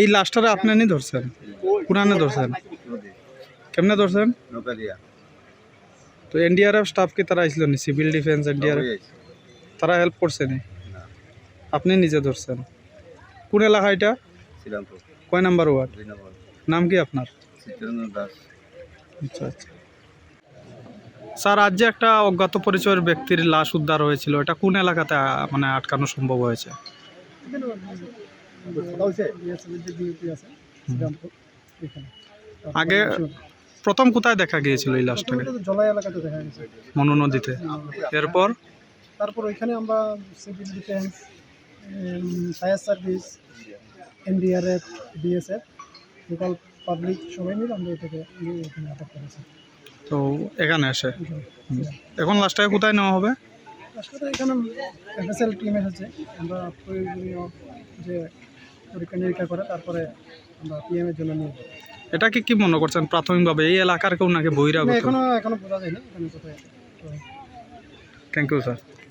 এই লাশটারে আপনি নি ধরছেন? কোরআনে ধরছেন? কেমনে ধরছেন? তো এনডিআরএফ স্টাফ কি তারা আইছিল নি সিভিল ডিফেন্স এনডিআরএফ। তারা হেল্প করছে নি? আপনি নিজে ধরছেন? কোন এলাকা এটা? শ্রীরামপুর। কয় নাম্বার ওয়ার্ড? নাম কি আপনার? আচ্ছা আচ্ছা। স্যার আজ যে একটা অজ্ঞাত পরিচয়ের ব্যক্তির লাশ উদ্ধার হয়েছিল। এটা কোন এলাকাতে মানে আটকানো সম্ভব হয়েছে? আগে প্রথম কোথায় দেখা গিয়েছিল এই লাশটাকে? জলাই এলাকাতে দেখা গেছে মনু নদীতে। এরপর? তারপর ওইখানে আমরা civil defence fire service NDRF BSF local public সবাই মিলে আমরা এটাকে এখানে আটক করেছি। তো এখানে আসে এখন লাস্টটাকে কোথায় নেওয়া হবে? আসলে এখানে এফএসএল টিম এসেছে আমরা প্রয়োজনীয় যে পরীক্ষা নিরীক্ষা করে তারপরে আমরা পিএমের জন্য নিয়ে যাব এটা কি কি মনে করছেন? প্রাথমিকভাবে এই এলাকার কেউ নাকি বহিরাগত? এখনও এখনও বোঝা যায়নি এখানে কোথায় থ্যাংক ইউ স্যার